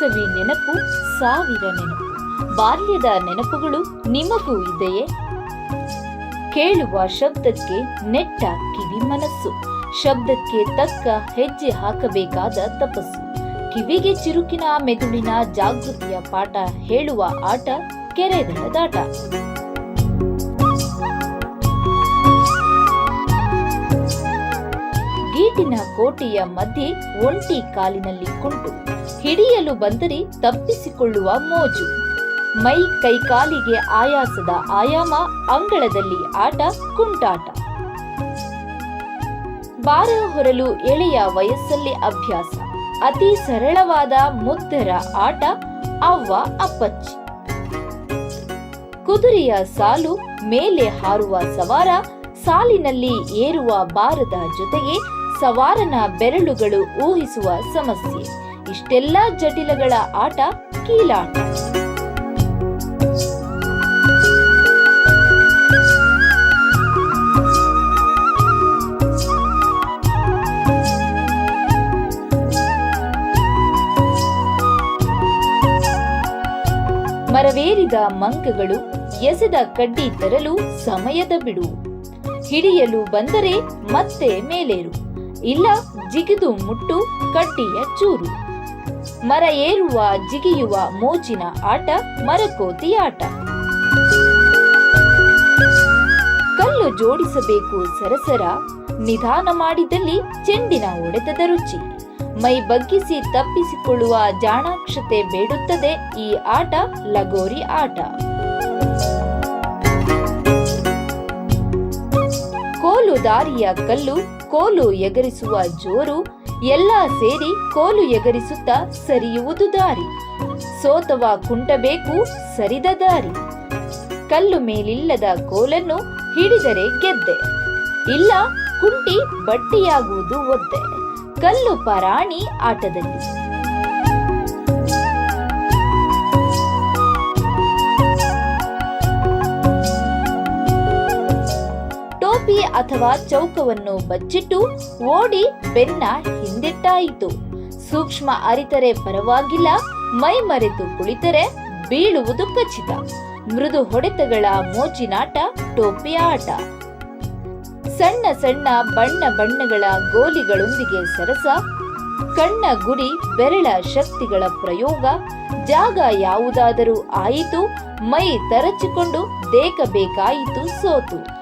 ಶೈಶವಿ ನೆನಪು ಸಾವಿರ ನೆನಪು. ಬಾಲ್ಯದ ನೆನಪುಗಳು ನಿಮಗೂ ಇದೆಯೇ? ಕೇಳುವ ಶಬ್ದಕ್ಕೆ ನೆಟ್ಟ ಕಿವಿ ಮನಸ್ಸು. ಶಬ್ದಕ್ಕೆ ತಕ್ಕ ಹೆಜ್ಜೆ ಹಾಕಬೇಕಾದ ತಪಸ್ಸು. ಕಿವಿಗೆ ಚಿರುಕಿನ ಮೆದುಳಿನ ಜಾಗೃತಿಯ ಪಾಠ ಹೇಳುವ ಆಟ ಕೆರೆದಡದಾಟ ಗೀಟಿನ ಕೋಟೆಯ ಮಧ್ಯೆ ಒಂಟಿ ಕಾಲಿನಲ್ಲಿ ಕುಂಟು. ಹಿಡಿಯಲು ಬಂದರೆ ತಪ್ಪಿಸಿಕೊಳ್ಳುವ ಮೋಜು. ಮೈ ಕೈಕಾಲಿಗೆ ಆಯಾಸದ ಆಯಾಮ, ಅಂಗಳದಲ್ಲಿ ಆಟ, ಕುಂಟಾಟ. ಬಾರ ಹೊರಲು ಎಳೆಯ ವಯಸ್ಸಲ್ಲಿ ಅಭ್ಯಾಸ. ಅತಿ ಸರಳವಾದ ಮುದ್ದರ ಆಟ, ಅವ್ವ, ಅಪ್ಪಚ್ಚಿ. ಕುದುರೆಯ ಸಾಲು, ಮೇಲೆ ಹಾರುವ ಸವಾರ, ಸಾಲಿನಲ್ಲಿ ಏರುವ ಬಾರದ ಜೊತೆಗೆ ಸವಾರನ ಬೆರಳುಗಳು ಊಹಿಸುವ ಸಮಸ್ಯೆ. ಇಷ್ಟೆಲ್ಲ ಜಟಿಲಗಳ ಆಟ ಕೀಲಾಟ. ಮರವೇರಿದ ಮಂಕಗಳು ಎಸೆದ ಕಡ್ಡಿ ತರಲು ಸಮಯದ ಬಿಡು. ಹಿಡಿಯಲು ಬಂದರೆ ಮತ್ತೆ ಮೇಲೇರು. ಇಲ್ಲ ಜಿಗಿದು ಮುಟ್ಟು ಕಡ್ಡಿಯ ಚೂರು. ಮರ ಏರುವ ಜಿಗಿಯುವ ಮೋಜಿನ ಆಟ, ಮರಕೋತಿ ಆಟ. ಕಲ್ಲು ಜೋಡಿಸಬೇಕು ಸರಸರ, ನಿಧಾನ ಮಾಡಿದಲ್ಲಿ ಚೆಂಡಿನ ಒಡೆತದ ರುಚಿ. ಮೈ ಬಗ್ಗಿಸಿ ತಪ್ಪಿಸಿಕೊಳ್ಳುವ ಜಾಣಾಕ್ಷತೆ ಬೇಡುತ್ತದೆ ಈ ಆಟ, ಲಗೋರಿ ಆಟ. ಕೋಲು ದಾರಿಯ ಕಲ್ಲು, ಕೋಲು ಎಗರಿಸುವ ಜೋರು ಎಲ್ಲ ಸೇರಿ ಕೋಲು ಎಗರಿಸುತ್ತಾ ಸರಿಯುವುದು ದಾರಿ. ಸೋತವ ಕುಂಟಬೇಕು ಸರಿದ ದಾರಿ. ಕಲ್ಲು ಮೇಲಿಲ್ಲದ ಕೋಲನ್ನು ಹಿಡಿದರೆ ಗೆದ್ದೆ. ಇಲ್ಲ ಕುಂಟಿ ಬಟ್ಟಿಯಾಗುವುದು ಒದ್ದೆ. ಕಲ್ಲು ಪರಾಣಿ ಆಟದಲ್ಲಿ. ಟೋಪಿ ಅಥವಾ ಚೌಕವನ್ನು ಬಚ್ಚಿಟ್ಟು ಓಡಿ ಬೆನ್ನ ಹಿಂದಿಟ್ಟಾಯಿತು. ಸೂಕ್ಷ್ಮ ಅರಿತರೆ ಪರವಾಗಿಲ್ಲ, ಮೈ ಮರೆತು ಕುಳಿತರೆ ಬೀಳುವುದು ಖಚಿತ. ಮೃದು ಹೊಡೆತಗಳ ಮೋಜಿನಾಟ ಟೋಪಿ ಆಟ. ಸಣ್ಣ ಸಣ್ಣ ಬಣ್ಣ ಬಣ್ಣಗಳ ಗೋಲಿಗಳೊಂದಿಗೆ ಸರಸ, ಕಣ್ಣ ಗುರಿ ಬೆರಳ ಶಕ್ತಿಗಳ ಪ್ರಯೋಗ. ಜಾಗ ಯಾವುದಾದರೂ ಆಯಿತು, ಮೈ ತರಚಿಕೊಂಡು ದೇಕಬೇಕಾಯಿತು ಸೋತು.